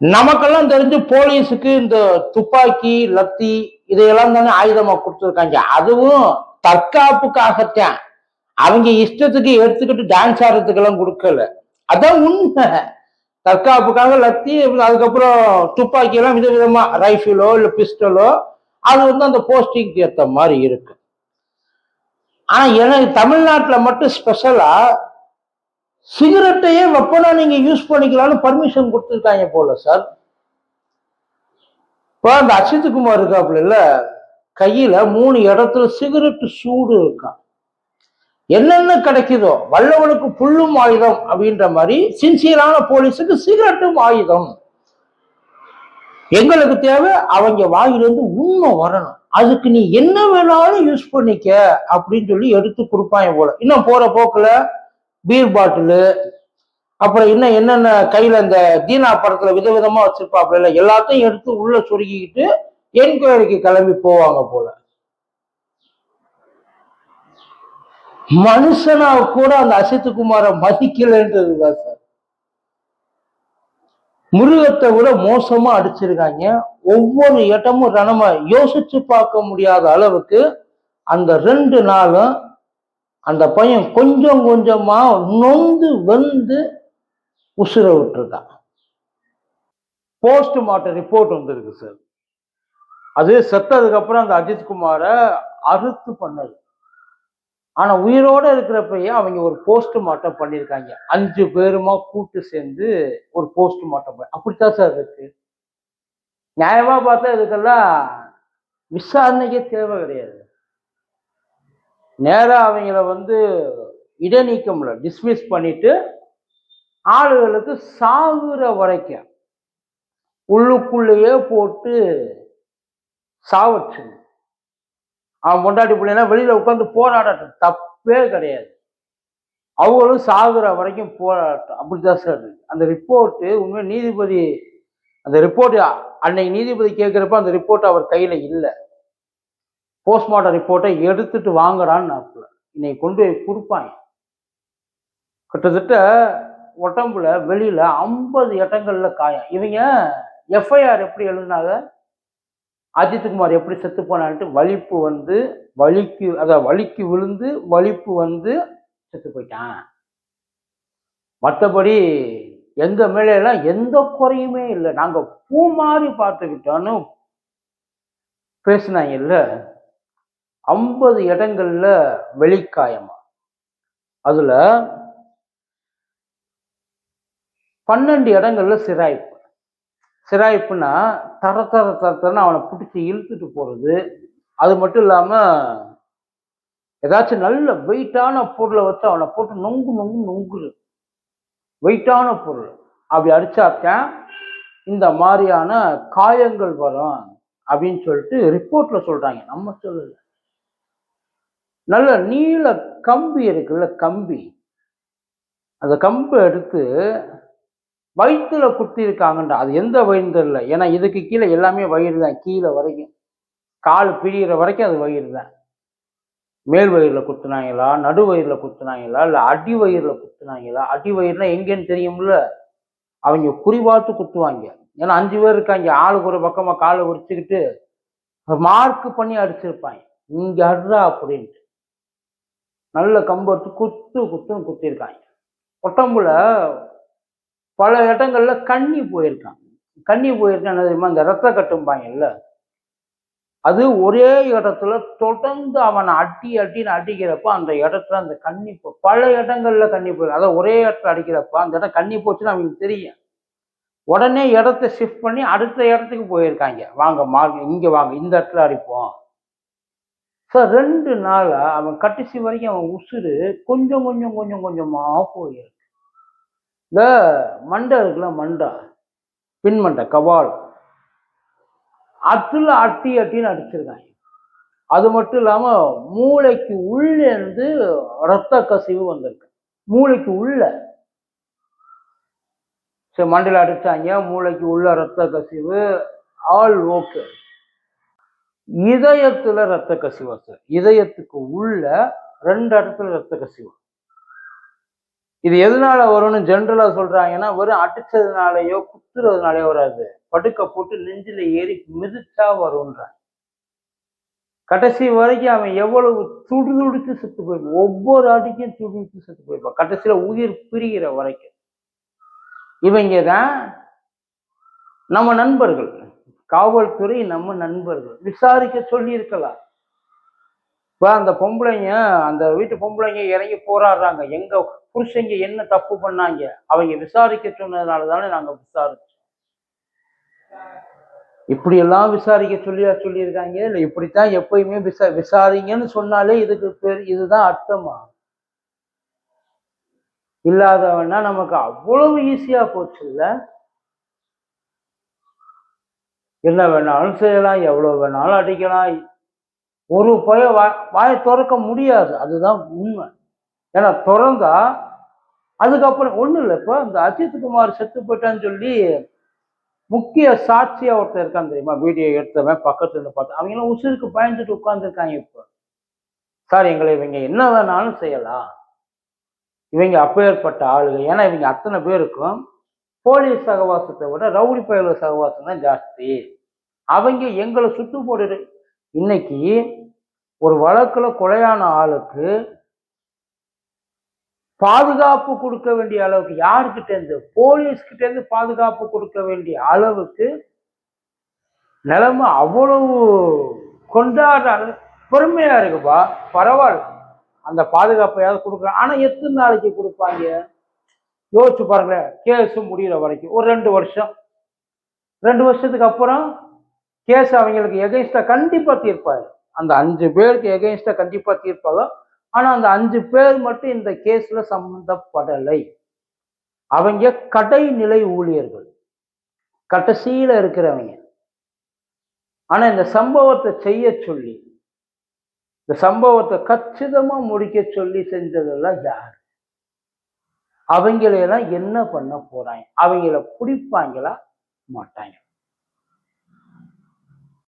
நமக்கெல்லாம் தெரிஞ்சு போலீஸுக்கு இந்த துப்பாக்கி லத்தி இதையெல்லாம் தானே ஆயுதமா கொடுத்துருக்காங்க. அதுவும் தற்காப்புக்காகத்தான். அவங்க இஷ்டத்துக்கு எடுத்துக்கிட்டு டான்ஸ் ஆடுறதுக்கெல்லாம் கொடுக்கல. அதான் உண்மை. தற்காப்புக்காக லத்தி அதுக்கப்புறம் துப்பாக்கி எல்லாம் விதவிதமா ரைஃபிளோ இல்ல பிஸ்டலோ அது வந்து அந்த போஸ்டிங்க்கு ஏத்த மாதிரி இருக்கு. ஆனா எனக்கு தமிழ்நாட்டுல மட்டும் ஸ்பெஷலா சிகரெட்டையே வெப்பனா நீங்க யூஸ் பண்ணிக்கலாம்னு பர்மிஷன் கொடுத்துருக்காங்க போல சார் இப்போ அந்த அசித் குமார் இருக்காப்புல இல்ல கையில மூணு இடத்துல சிகரெட் சூடு இருக்கான் என்னென்ன கிடைக்குதோ வல்லவனுக்கு புல்லும் ஆயுதம் அப்படின்ற மாதிரி சின்சியரான போலீஸுக்கு சிகரெட்டும் ஆயுதம். எங்களுக்கு தேவை அவங்க வாயிலிருந்து உண்மை வரணும். அதுக்கு நீ என்ன வேணாலும் யூஸ் பண்ணிக்க அப்படின்னு சொல்லி எடுத்து கொடுப்பாங்க போல. இன்னும் போற போக்குல பீர் பாட்டிலு அப்புறம் இன்னும் என்னென்ன கையில் இந்த தீனா படத்தில் விதவிதமாக வச்சிருப்பாப்புல எல்லாத்தையும் எடுத்து உள்ளே சுருக்கிக்கிட்டு என்கொயரிக்கு கிளம்பி போவாங்க போல. மனுஷனா கூட அந்த அசித்துக்குமாரை மதிக்கலன்றது தான் சார். மிருகத்தை விட மோசமா அடிச்சிருக்காங்க. ஒவ்வொரு இடமும் நம்ம யோசிச்சு பார்க்க முடியாத அளவுக்கு அந்த ரெண்டு நாளும் அந்த பையன் கொஞ்சம் கொஞ்சமா நொந்து வந்து உசுர விட்டுருக்கான். போஸ்ட்மார்ட்டம் ரிப்போர்ட் வந்திருக்கு சார் அது செத்ததுக்கு அப்புறம் அந்த அஜித்குமாரை அறுத்து பண்ணது. ஆனா உயிரோட இருக்கிறப்பயே அவங்க ஒரு போஸ்ட்மார்ட்டம் பண்ணியிருக்காங்க அஞ்சு பேருமா கூட்டு சேர்ந்து ஒரு போஸ்ட்மார்ட்டம் பண்ண அப்படித்தான் சார் இருக்கு. நியாயமா பார்த்தா இதுக்கெல்லாம் விசாரணைக்கே தேவை கிடையாது. நேராக அவங்கள வந்து இடைநீக்கம்ல டிஸ்மிஸ் பண்ணிட்டு ஆளுகளுக்கு சாகுற வரைக்கும் உள்ளுக்குள்ளேயே போட்டு சாவச்சு அவன் பொண்டாட்டி பிள்ளைனா வெளியில உட்காந்து போராடட்டும். தப்பே கிடையாது. அவங்களும் சாகுற வரைக்கும் போராட்டம் அப்படிதான் சார் அந்த ரிப்போர்ட்டு உண்மை நீதிபதி அந்த ரிப்போர்ட் அன்னைக்கு நீதிபதி கேட்குறப்ப அந்த ரிப்போர்ட் அவர் கையில இல்லை. போஸ்ட்மார்ட்டம் ரிப்போர்ட்டை எடுத்துட்டு வாங்கடான்னு இன்னைக்கு கொண்டு போய் கொடுப்பாங்க. கிட்டத்தட்ட உடம்புல வெளியில ஐம்பது இடங்கள்ல காயம். இவங்க எஃப்ஐஆர் எப்படி எழுதினாங்க? அஜித்குமார் எப்படி செத்து போனான்ட்டு வலிப்பு வந்து வலிக்கு அதாவது வலிக்கு விழுந்து வலிப்பு வந்து செத்து போயிட்டான். மற்றபடி எங்க மேலாம் எந்த குறையுமே இல்லை. நாங்கள் பூ மாதிரி பார்த்துக்கிட்டோன்னு பேசினாங்க இல்லை. ஐம்பது இடங்கள்ல வெளிக்காயமா அதுல பன்னெண்டு இடங்கள்ல சிராய்ப்பு. சிராய்ப்புனா தர தர தரத்தரன்னு அவனை பிடிச்சி இழுத்துட்டு போறது. அது மட்டும் இல்லாம ஏதாச்சும் நல்ல வெயிட்டான பொருளை வச்சு அவனை போட்டு நொங்கு நொங்கு நொங்குது வெயிட்டான பொருள். அப்படி அடிச்சாத்தான் இந்த மாதிரியான காயங்கள் வரும் அப்படின்னு சொல்லிட்டு ரிப்போர்ட்ல சொல்றாங்க. நம்ம சொல்லல. நல்ல நீள கம்பி இருக்குல்ல கம்பி. அந்த கம்பை எடுத்து வயிற்றுல குத்திருக்காங்கன்ற அது எந்த வயிறு தெரியல. ஏன்னா இதுக்கு கீழே எல்லாமே வயிறு தான் கீழே வரைக்கும். கால் பிரியிற வரைக்கும் அது வயிறு தான் மேல் வயிறில் குத்துனாங்களா நடு வயிறில் குத்துனாங்களா இல்லை அடி வயிறில் குத்துனாங்களா? அடி வயிறுனா எங்கேன்னு தெரியும்ல? அவங்க குறிபார்த்து குத்துவாங்க. ஏன்னா அஞ்சு பேர் இருக்காங்க. ஆளுக்கு ஒரு பக்கமாக காலை உரிச்சுக்கிட்டு மார்க் பண்ணி அடிச்சிருப்பாங்க. இங்கே அடுறா அப்படின்ட்டு. நல்ல கம்பு எடுத்து குத்து குத்துன்னு குத்திருக்காங்க உடம்புல பல இடங்கள்ல கண்ணி போயிருக்கான் கண்ணி போயிருக்கான் தெரியுமா? இந்த ரத்த கட்டும்பாங்கல்ல அது ஒரே இடத்துல தொடர்ந்து அவனை அட்டி அட்டின்னு அடிக்கிறப்ப அந்த இடத்துல அந்த கண்ணி போ பல இடங்கள்ல கண்ணி போயிடும் அதான் ஒரே இடத்துல அடிக்கிறப்ப அந்த இடம் கண்ணி போச்சுன்னு அவங்களுக்கு தெரியும். உடனே இடத்த ஷிஃப்ட் பண்ணி அடுத்த இடத்துக்கு போயிருக்காங்க. வாங்க மா இங்கே வாங்க இந்த இடத்துல அடிப்போம். சார் ரெண்டு நாளாக அவன் கடைசி வரைக்கும் அவன் உசுறு கொஞ்சம் கொஞ்சம் கொஞ்சம் கொஞ்சமாக போயிருக்கு. இந்த மண்டை இருக்குல்ல மண்டை பின்மண்டை கபால். அதுல அட்டி அட்டின்னு அடிச்சிருக்காங்க. அது மட்டும் இல்லாமல் மூளைக்கு உள்ளே இருந்து ரத்த கசிவு வந்திருக்கு. மூளைக்கு உள்ள. சரி மண்டையில் அடித்தாங்க மூளைக்கு உள்ள ரத்த கசிவு ஆல் ஓகே. இதயத்துல ரத்த கசிவா சார். இதயத்துக்கு உள்ள ரெண்டு இடத்துல ரத்த கசிவு. இது எதனால வரும்னு ஜென்ரலா சொல்றாங்கன்னா வெறும் அடிச்சதுனாலயோ குத்துறதுனாலயோ வராது. படுக்க போட்டு நெஞ்சில ஏறி மிதிச்சா வரும்ன்றான் கடைசி வரைக்கும் அவன் எவ்வளவு துடுதுடிச்சு செத்து போயிருப்பான் ஒவ்வொரு அடிக்கும் துடித்து செத்து போயிருப்பான் கடைசியில உயிர் பிரிகிற வரைக்கும். இவங்க தான் நம்ம நண்பர்கள். காவல்துறை நம்ம நண்பர்கள். விசாரிக்க சொல்லியிருக்கலாம். இப்போ அந்த பொம்பளைங்க அந்த வீட்டு பொம்பளைங்க இறங்கி போராடுறாங்க. எங்க புருஷங்க என்ன தப்பு பண்ணாங்க? அவங்க விசாரிக்க சொன்னதுனால தானே நாங்க விசாரிச்சோம். இப்படியெல்லாம் விசாரிக்க சொல்லியா சொல்லியிருக்காங்க? இல்ல இப்படித்தான் எப்பயுமே விசா விசாரிங்கன்னு சொன்னாலே இதுக்கு பேர் இதுதான் அர்த்தமா? இல்லாதவன்னா நமக்கு அவ்வளவு ஈஸியா போச்சு இல்லை என்ன வேணாலும் செய்யலாம் எவ்வளோ வேணாலும் அடிக்கலாம். ஒரு பய வாயை திறக்க முடியாது. அதுதான் உண்மை. ஏன்னா திறந்தா அதுக்கப்புறம் ஒன்றும் இல்லை. இப்போ இந்த அஜித் குமார் செத்து போயிட்டான்னு சொல்லி முக்கிய சாட்சியாக ஒருத்தர் இருக்கான் தெரியுமா? வீடியோ எடுத்தவன் பக்கத்துல இருந்து பார்த்து. அவங்க உசுருக்கு பயந்துட்டு உட்காந்துருக்காங்க இப்போ. சார் எங்களை இவங்க என்ன வேணாலும் செய்யலாம். இவங்க அப்பேற்பட்ட ஆளுங்க. ஏன்னா இவங்க அத்தனை பேருக்கும் போலீஸ் சகவாசத்தை விட ரவுடி பயல சகவாசம் தான் ஜாஸ்தி. அவங்க எங்களை சுட்டு போடுற இன்னைக்கு ஒரு வழக்குல கொலையான ஆளுக்கு பாதுகாப்பு கொடுக்க வேண்டிய அளவுக்கு யாருக்கிட்டேருந்து போலீஸ்கிட்டேருந்து பாதுகாப்பு கொடுக்க வேண்டிய அளவுக்கு நிலைமை அவ்வளவு கொண்டாடுற அளவு பெருமையா இருக்குப்பா. பரவாயில்ல. அந்த பாதுகாப்பையாவது கொடுக்குறாங்க ஆனால் எத்தனை நாளைக்கு கொடுப்பாங்க? யோசிச்சு பாருங்களேன் கேஸும் முடிகிற வரைக்கும். ஒரு ரெண்டு வருஷம். ரெண்டு வருஷத்துக்கு அப்புறம் கேஸ் அவங்களுக்கு எகென்ஸ்டா கண்டிப்பா தீர்ப்பாரு அந்த அஞ்சு பேருக்கு எகென்ஸ்டா கண்டிப்பா தீர்ப்பாங்க ஆனா அந்த அஞ்சு பேர் மட்டும் இந்த கேஸ்ல சம்மந்தப்படலை அவங்க கடைநிலை ஊழியர்கள். கடைசியில இருக்கிறவங்க. ஆனா இந்த சம்பவத்தை செய்ய சொல்லி இந்த சம்பவத்தை கச்சிதமா முடிக்க சொல்லி செஞ்சதெல்லாம் யார்? அவங்களையெல்லாம் என்ன பண்ண போறாங்க? அவங்கள பிடிப்பாங்களா? மாட்டாங்க.